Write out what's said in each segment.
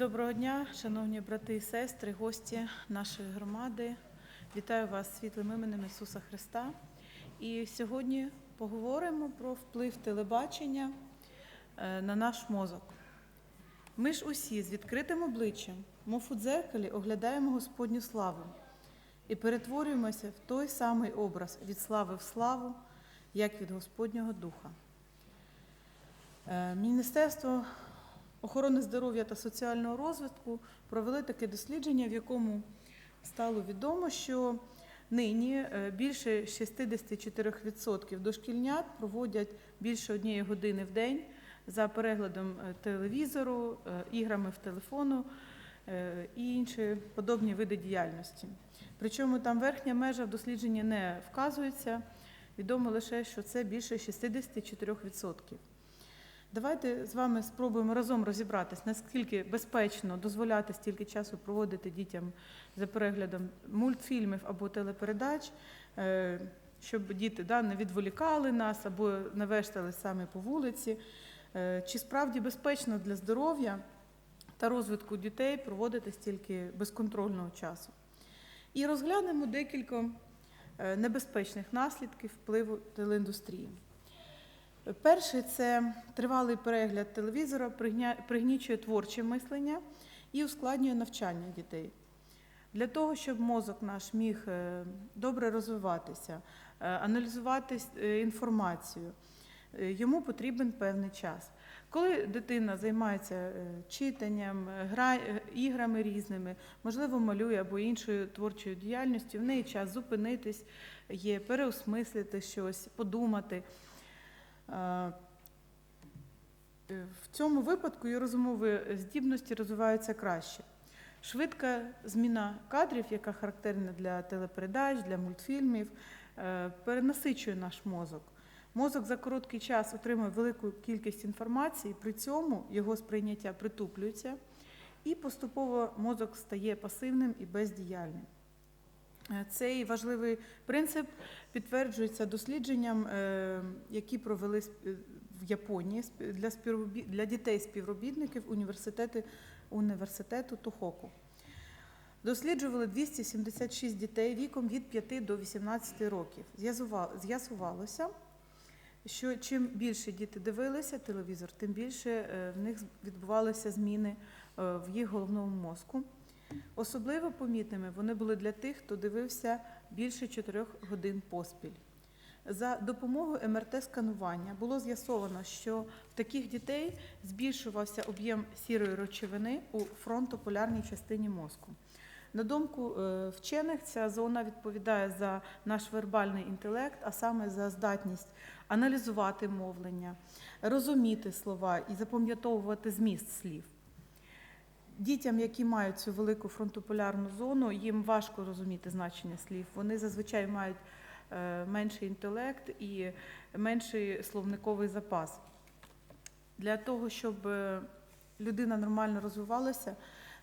Доброго дня, шановні брати і сестри, гості нашої громади. Вітаю вас світлим іменем Ісуса Христа. І сьогодні поговоримо про вплив телебачення е, на наш мозок. Ми ж усі з відкритим обличчям, мов у дзеркалі, оглядаємо Господню славу і перетворюємося в той самий образ від слави в славу, як від Господнього Духа. Е, Міністерство охорони здоров'я та соціального розвитку провели таке дослідження, в якому стало відомо, що нині е, більше 64% дошкільнят проводять більше однієї години в день за переглядом е, телевізору, е, іграми в телефону і інші подобні види діяльності. Причому там верхня межа в дослідженні не вказується. Відомо лише, що це більше 64%. Давайте з вами спробуємо разом розібратись, наскільки безпечно дозволяти стільки часу проводити дітям за переглядом мультфільмів або телепередач, е, щоб діти да, не відволікали нас або не вештали саме по вулиці. Е, Чи справді безпечно для здоров'я та розвитку дітей проводити стільки безконтрольного часу? І розглянемо декілька е, небезпечних наслідків впливу телеіндустрії. Перший це тривалий перегляд телевізора, пригнічує творче мислення і ускладнює навчання дітей. Для того, щоб мозок наш міг е, добре розвиватися, е, аналізувати е, інформацію, йому потрібен певний час. Коли дитина займається читанням, гра, іграми різними, можливо, малює або іншою творчою діяльністю, в неї час зупинитись, є переосмислити щось, подумати. Е, В цьому випадку і розумові здібності розвиваються краще. Швидка зміна кадрів, яка характерна для телепередач, для мультфільмів, е, перенасичує наш мозок. Мозок за короткий час отримує велику кількість інформації, при цьому його сприйняття притуплюється, і поступово мозок стає пасивним і бездіяльним. Е, Цей важливий принцип підтверджується дослідженням, е, які провели сп- в Японії для, для дітей-співробітників університету, університету Тохоку. Досліджували 276 дітей віком від 5 до 18 років. З'ясувалося, що чим більше діти дивилися телевізор, тим більше е, в них відбувалися зміни е, в їх головному мозку. Особливо помітними вони були для тих, хто дивився більше 4 годин поспіль. За допомогою МРТ-сканування було з'ясовано, що в таких дітей збільшувався об'єм сірої речовини у фронтополярній частині мозку. На думку е, вчених, ця зона відповідає за наш вербальний інтелект, а саме за здатність аналізувати мовлення, розуміти слова і запам'ятовувати зміст слів. Дітям, які мають цю велику фронтополярну зону, їм важко розуміти значення слів. Вони зазвичай мають е, менший інтелект і менший словниковий запас. Для того, щоб е, людина нормально розвивалася,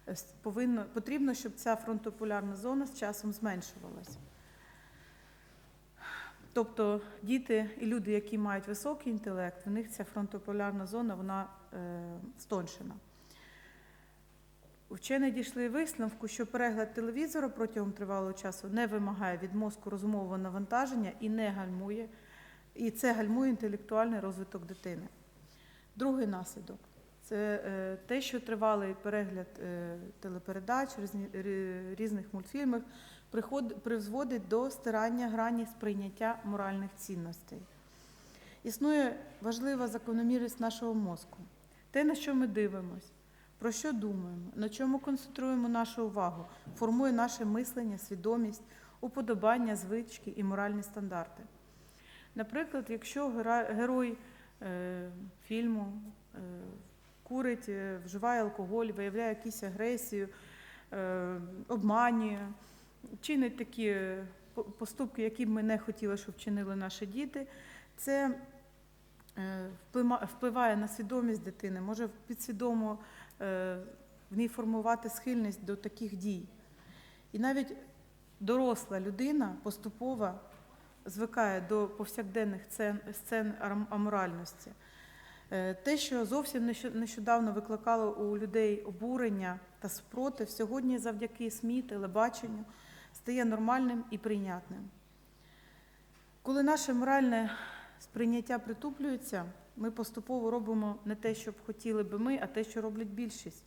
е, повинно, потрібно, щоб ця фронтополярна зона з часом зменшувалася. Тобто діти і люди, які мають високий інтелект, в них ця фронтополярна зона вона е, стоншена. Вчені дійшли висновку, що перегляд телевізора протягом тривалого часу не вимагає від мозку розумового навантаження і не гальмує, і це гальмує інтелектуальний розвиток дитини. Другий наслідок це е, те, що тривалий перегляд е, телепередач, різних мультфільмів призводить до стирання грані сприйняття моральних цінностей. Існує важлива закономірність нашого мозку. Те, на що ми дивимося, про що думаємо, на чому концентруємо нашу увагу, формує наше мислення, свідомість, уподобання, звички і моральні стандарти. Наприклад, якщо герой е, фільму е, курить, е, вживає алкоголь, виявляє якусь агресію, е, обманює, чинить такі е, поступки, які б ми не хотіли, щоб вчинили наші діти, це е, впливає на свідомість дитини, може підсвідомо в ній формувати схильність до таких дій. І навіть доросла людина поступово звикає до повсякденних цен- сцен аморальності. Е, Те, що зовсім нещодавно викликало у людей обурення та спротив, сьогодні завдяки СМІ, телебаченню стає нормальним і прийнятним. Коли наше моральне сприйняття притуплюється, ми поступово робимо не те, що б хотіли би ми, а те, що роблять більшість.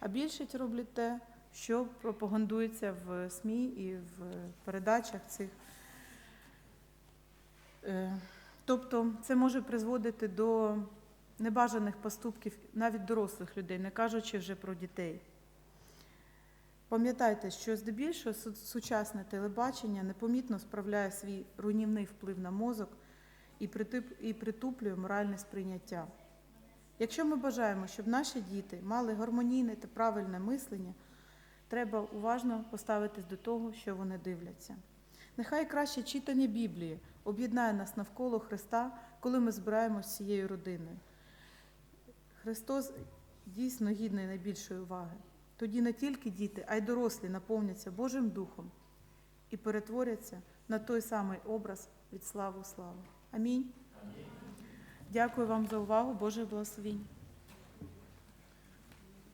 А більшість роблять те, що пропагандується в СМІ і в передачах цих. Е, Тобто це може призводити до небажаних поступків навіть дорослих людей, не кажучи вже про дітей. Пам'ятайте, що здебільшого сучасне телебачення непомітно справляє свій руйнівний вплив на мозок і притуплює моральне сприйняття. Якщо ми бажаємо, щоб наші діти мали гармонійне та правильне мислення, треба уважно поставитись до того, що вони дивляться. Нехай краще читання Біблії об'єднає нас навколо Христа, коли ми збираємося з цією родиною. Христос дійсно гідний найбільшої уваги. Тоді не тільки діти, а й дорослі наповняться Божим Духом і перетворяться на той самий образ від слави у славу. Амінь. Дякую вам за увагу. Боже благословінь.